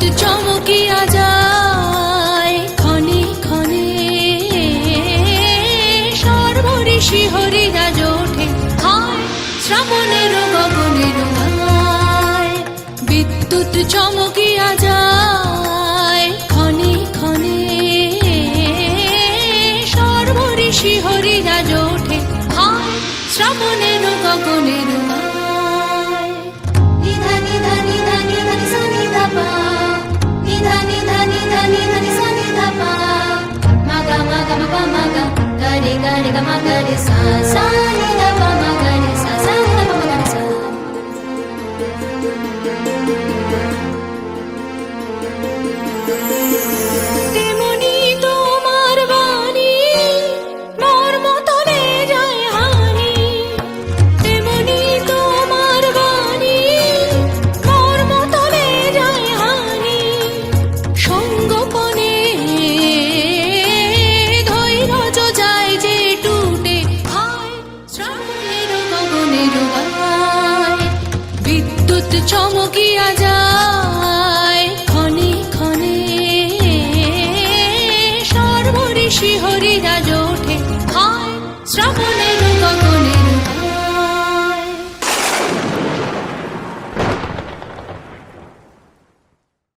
বিদ্যুৎ চমকিয়া যায়। ক্ষণে ক্ষণে সর্বরি শিহরি রাজ ওঠে। হায়, শ্রাবণের গগনের বিদ্যুৎ চমকিয়া যায়। ক্ষণে সর্বরি শিহরি রাজ ওঠে। হায়, শ্রাবণের গগনের గరి గరి గమ గరి సా సా ని గ పమ గరి సా సా ని గ పమ గరి సా తిమి ঢুকিয়া যায় ক্ষণে ক্ষণে। সর্বঋষি হরিরাজ ওঠে খায় শ্রবণে